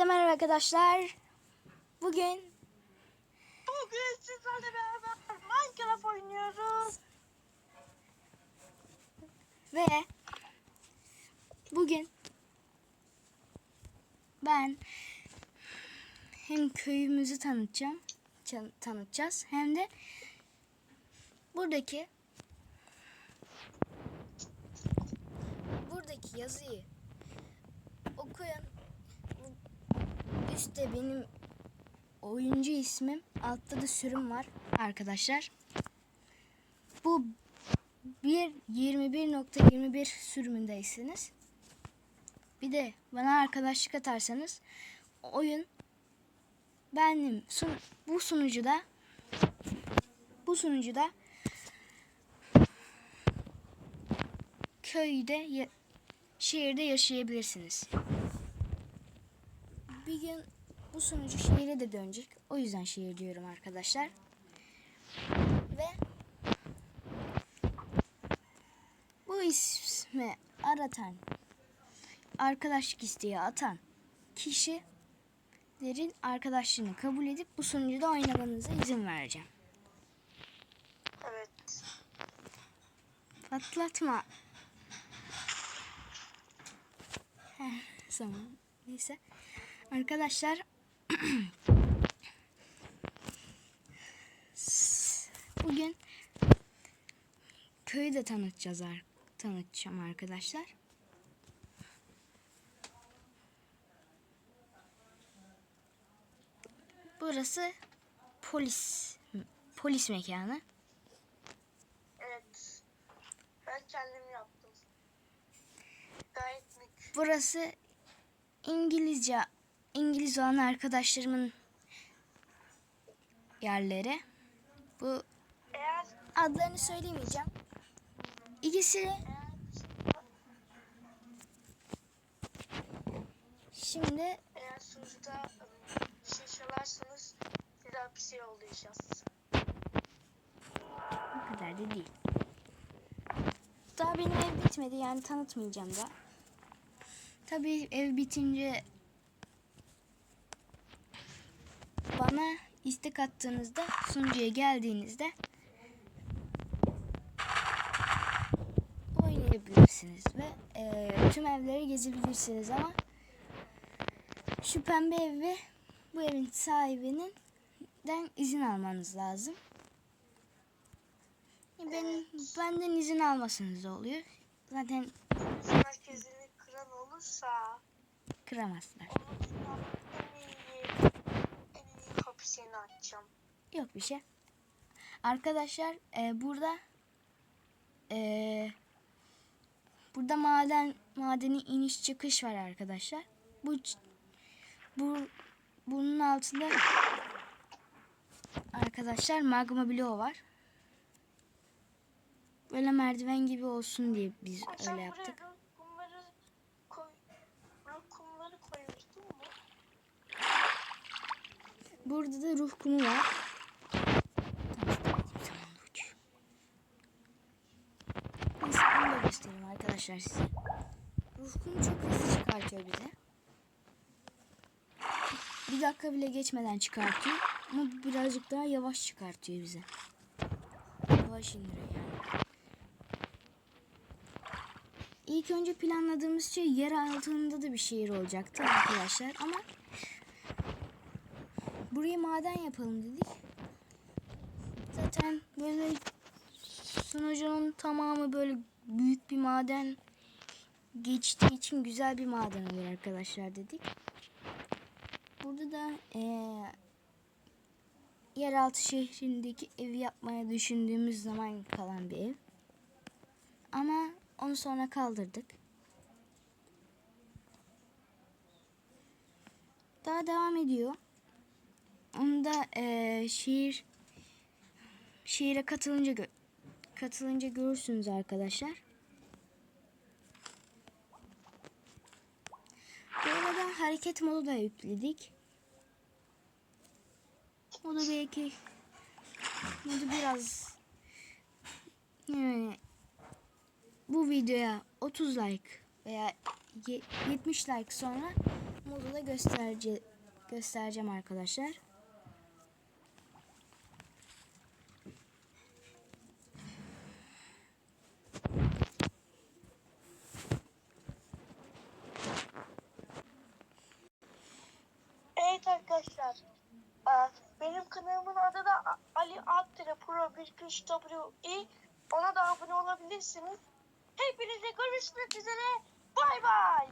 Hepinize merhaba arkadaşlar. Bugün Bugün sizlerle beraber Minecraft oynuyoruz. ve bugün ben hem köyümüzü tanıtacağım, tanıtacağız hem de buradaki buradaki yazıyı okuyun. Üstte benim oyuncu ismim, altta da sürüm var arkadaşlar. Bu 1.21.21 sürümündeysiniz. Bir de bana arkadaşlık atarsanız oyun benim sun, bu sunucuda bu sunucuda köyde ya- şehirde yaşayabilirsiniz. Bir gün bu sunucu şehire de dönecek. O yüzden şehir diyorum arkadaşlar. Ve bu ismi aratan, arkadaşlık isteği atan kişilerin arkadaşlığını kabul edip bu sunucuda oynamanıza izin vereceğim. Evet. Patlatma. Heh, tamam. Neyse. Arkadaşlar bugün köyü de tanıtacağız tanıtacağım arkadaşlar. Burası polis polis mekanı. Evet. Ben kendim yaptım. Gayet mük. Burası İngilizce İngiliz olan arkadaşlarımın yerleri. Bu adlarını söylemeyeceğim. İkisi şimdi eğer sunucuda şey size hapise yollayacağız. bu kadar da değil. Daha benim ev bitmedi yani tanıtmayacağım da. Tabii ev bitince bana istek attığınızda sunucuya geldiğinizde oynayabilirsiniz ve eee, tüm evleri gezebilirsiniz ama şu pembe ev ve bu evin sahibinin den izin almanız lazım. Ben, benden izin almasanız oluyor. Zaten Merkezini kıran olursa kıramazlar. onun hapisini açacağım. Yok bir şey. Arkadaşlar e, burada e, burada maden madeni iniş çıkış var arkadaşlar. Bu bu bunun altında arkadaşlar magma bloğu var. Böyle merdiven gibi olsun diye biz öyle yaptık. Burada da ruh kumu var. Arkadaşlar size. Ruh çok hızlı çıkartıyor bize. Bir dakika bile geçmeden çıkartıyor. Ama birazcık daha yavaş çıkartıyor bize. Yavaş indiriyor yani. İlk önce planladığımız şey yer altında da bir şehir olacaktı arkadaşlar ama buraya maden yapalım dedik. Zaten böyle sunucunun tamamı böyle büyük bir maden geçtiği için güzel bir maden olur arkadaşlar dedik. Burada da eee yeraltı şehrindeki evi yapmaya düşündüğümüz zaman kalan bir ev. Ama onu sonra kaldırdık. Daha devam ediyor. Onu da eee, şiir şiire katılınca gö- katılınca görürsünüz arkadaşlar. Bu arada hareket modu da yükledik. O da belki modu biraz yani bu videoya 30 like veya ye- 70 like sonra modu da gösterece göstereceğim arkadaşlar. Evet arkadaşlar. e, Benim kanalımın adı da Ali Adtire Pro 1 Ona da abone olabilirsiniz. Hepinize görüşmek üzere. Bay bay.